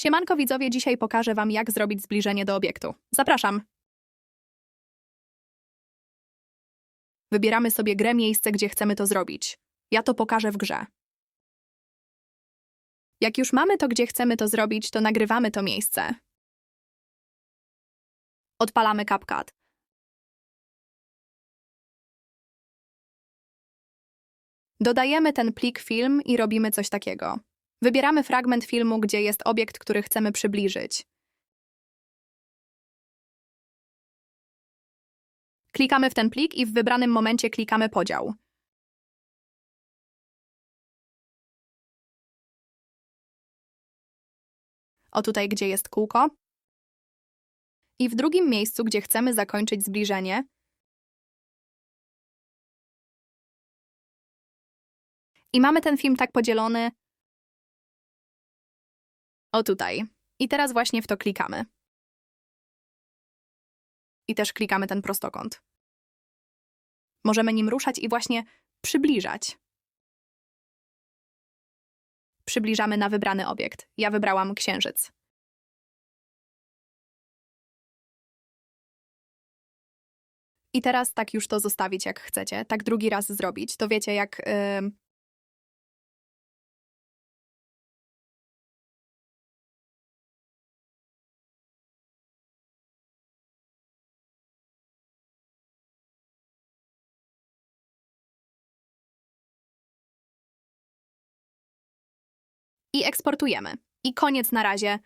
Siemanko widzowie, dzisiaj pokażę wam jak zrobić zbliżenie do obiektu. Zapraszam! Wybieramy sobie grę miejsce, gdzie chcemy to zrobić. Ja to pokażę w grze. Jak już mamy to, gdzie chcemy to zrobić, to nagrywamy to miejsce. Odpalamy CapCut. Dodajemy ten plik film i robimy coś takiego. Wybieramy fragment filmu, gdzie jest obiekt, który chcemy przybliżyć. Klikamy w ten plik i w wybranym momencie klikamy podział. O tutaj, gdzie jest kółko. I w drugim miejscu, gdzie chcemy zakończyć zbliżenie, I mamy ten film tak podzielony. O tutaj. I teraz właśnie w to klikamy. I też klikamy ten prostokąt. Możemy nim ruszać i właśnie przybliżać. Przybliżamy na wybrany obiekt. Ja wybrałam księżyc. I teraz tak już to zostawić, jak chcecie. Tak drugi raz zrobić. To wiecie, jak ym, i eksportujemy. I koniec na razie.